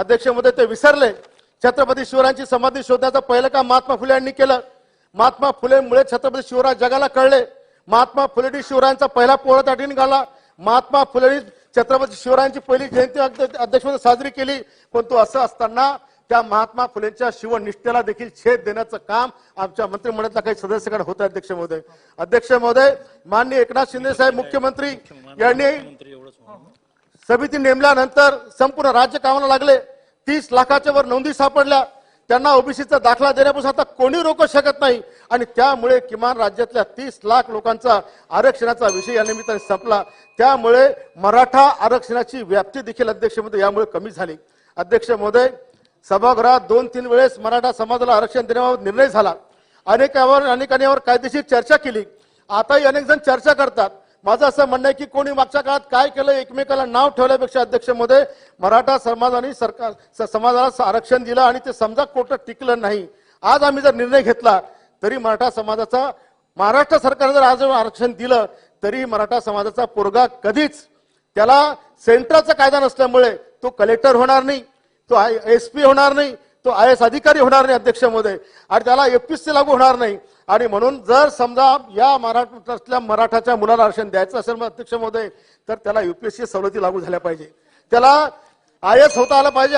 अध्यक्ष महोदय ते विसरले. छत्रपती शिवरायांची समाधी शोधण्याचं पहिलं काम महात्मा फुले यांनी केलं. महात्मा फुलेमुळे छत्रपती शिवराय जगाला कळले. महात्मा फुलेनी शिवरायांचा पहिला पोळा ताठी निघाला महात्मा फुलेनी छत्रपती शिवरायांची पहिली जयंती अध्य- अध्यक्ष महोदय साजरी केली. परंतु असं असताना त्या महात्मा फुलेंच्या शिवनिष्ठेला देखील छेद देण्याचं काम आमच्या मंत्रिमंडळातल्या काही सदस्याकडे होतं अध्यक्ष महोदय. अध्यक्ष महोदय माननीय एकनाथ शिंदे साहेब मुख्यमंत्री यांनी समिती नेमल्यानंतर संपूर्ण राज्य कामाला लागले. तीस लाखाच्या वर नोंदी सापडल्या. त्यांना ओबीसीचा दाखला देण्यापासून आता कोणी रोखू शकत नाही. आणि त्यामुळे किमान राज्यातल्या तीस लाख लोकांचा आरक्षणाचा विषय या निमित्ताने संपला. त्यामुळे मराठा आरक्षणाची व्याप्ती देखील अध्यक्ष महोदय यामुळे कमी झाली. अध्यक्ष महोदय सभागृहात दोन तीन वेळेस मराठा समाजाला आरक्षण देण्याबाबत निर्णय झाला. अनेकावर अनेकांनी यावर कायदेशीर चर्चा केली. आताही अनेक जण चर्चा करतात. माझं असं म्हणणं आहे की कोणी मागच्या काळात काय केलं एकमेकाला नाव ठेवल्यापेक्षा अध्यक्षमध्ये मराठा समाजाने सरकार समाजाला आरक्षण दिलं आणि ते समजा कोर्टात टिकलं नाही. आज आम्ही जर निर्णय घेतला तरी मराठा समाजाचा महाराष्ट्र सरकारने जर आज आरक्षण दिलं तरी मराठा समाजाचा पोरगा कधीच त्याला सेंट्रलचा कायदा नसल्यामुळे तो कलेक्टर होणार नाही तो आय एस पी होणार नाही तो आय एस अधिकारी होणार नाही अध्यक्ष आणि त्याला एपीएससी लागू होणार नाही. आणि म्हणून जर समजा या महाराष्ट्रातल्या मराठाच्या मुलाला आरक्षण द्यायचं असेल मग अध्यक्ष तर त्याला युपीएससी सवलती लागू झाल्या पाहिजे. त्याला आय एस होता आलं पाहिजे.